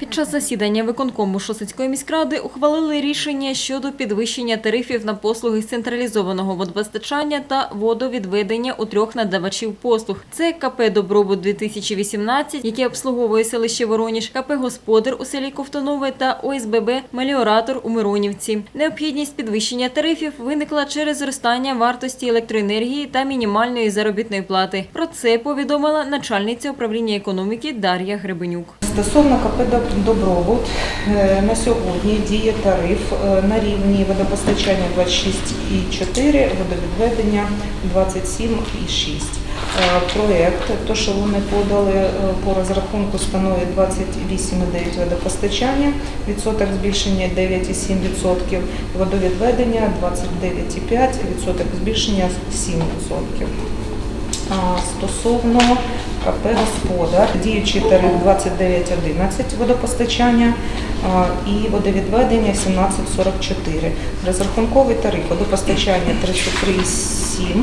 Під час засідання виконкому Шосицької міськради ухвалили рішення щодо підвищення тарифів на послуги з централізованого водопостачання та водовідведення у трьох надавачів послуг. Це КП «Добробут 2018», яке обслуговує селище Вороніж, КП «Господар» у селі Ковтонове та ОСББ «Меліоратор» у Миронівці. Необхідність підвищення тарифів виникла через зростання вартості електроенергії та мінімальної заробітної плати. Про це повідомила начальниця управління економіки Дар'я Гребенюк. Стосовно КП «Доб- «Добробут» е, на сьогодні діє тариф е, на рівні водопостачання 26,4, водовідведення 27,6. Е, Проект, то що вони подали по розрахунку, становить 28,9 водопостачання, відсоток збільшення 9,7%, водовідведення 29,5, відсоток збільшення 7%. Стосовно КП «Господар», діючий тариф 29,11 водопостачання і водовідведення 17,44. Розрахунковий тариф водопостачання 33,7,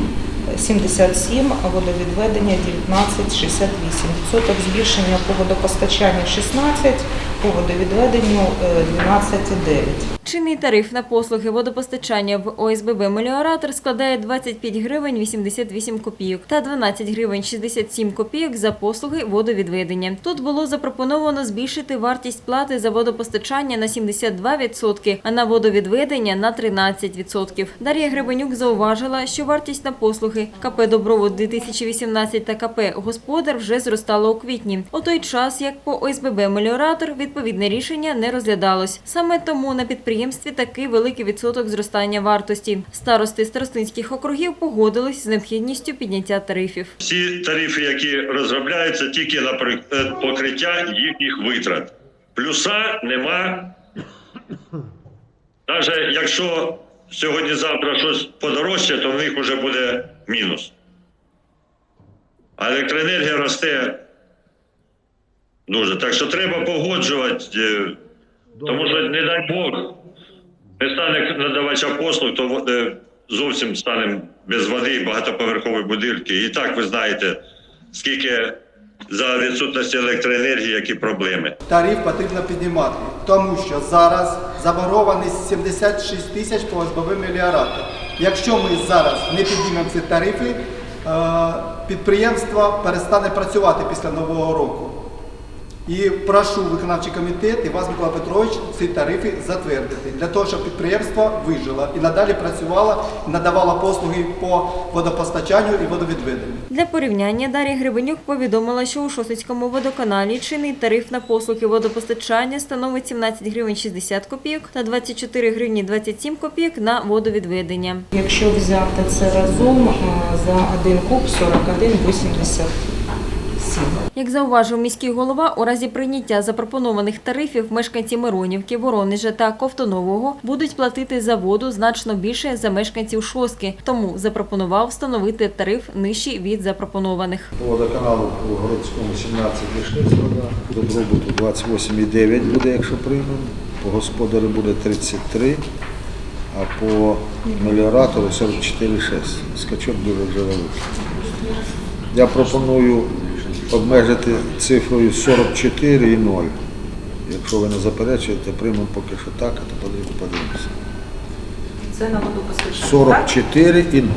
77, а водовідведення 19,68. Відсоток збільшення по водопостачанню 16, по водовідведенню е, 12,9. Чинний тариф на послуги водопостачання в ОСББ «Меліоратор» складає 25 гривень 88 копійок та 12 гривень 67 копійок за послуги водовідведення. Тут було запропоновано збільшити вартість плати за водопостачання на 72%, а на водовідведення на 13%. Дар'я Гребенюк зауважила, що вартість на послуги КП «Добровод 2018» та КП «Господар» вже зростала у квітні. У той час, як по ОСББ «Меліоратор» відповідне рішення не розглядалось. Саме тому на підприємстві такий великий відсоток зростання вартості. Старости старостинських округів погодились з необхідністю підняття тарифів. Всі тарифи, які розробляються, тільки на е, покриття їхніх витрат. Плюса нема. Навіть якщо сьогодні-завтра щось подорожче, то в них вже буде мінус. А електроенергія росте дуже. Так що треба погоджувати, е, тому що, не дай Бог, не стане надавача послуг, то е, зовсім станемо без води багатоповерхові будинки. І так ви знаєте, скільки за відсутності електроенергії, які проблеми. тариф потрібно піднімати, тому що зараз заборгованість 76 тисяч по ОСББ. Якщо ми зараз не піднімемо ці тарифи, е, підприємство перестане працювати після нового року. І прошу виконавчий комітет і вас, Микола Петрович, ці тарифи затвердити для того, щоб підприємство вижило і надалі працювало, і надавало послуги по водопостачанню і водовідведенню. Для порівняння Дар'я Гребенюк повідомила, що у Шосицькому водоканалі чинний тариф на послуги водопостачання становить 17 гривень 60 копійок та 24 гривні 27 копійок на водовідведення. Якщо взяти це разом, за один куб 41,87. Як зауважив міський голова, у разі прийняття запропонованих тарифів мешканці Миронівки, Воронежа та Ковтонового будуть платити за воду значно більше за мешканців Шоски. Тому запропонував встановити тариф нижчий від запропонованих. По водоканалу по городському 17,6 вода, добробуту 28,9 буде, якщо приймемо, по господарю буде 33, а по меліоратору 44,6. Скачок дуже вже великий. Я пропоную обмежити цифрою 44 і 0. Якщо ви не заперечуєте, приймемо поки що так, а то подивимося. Це на водопостачання. так? 44 і 0.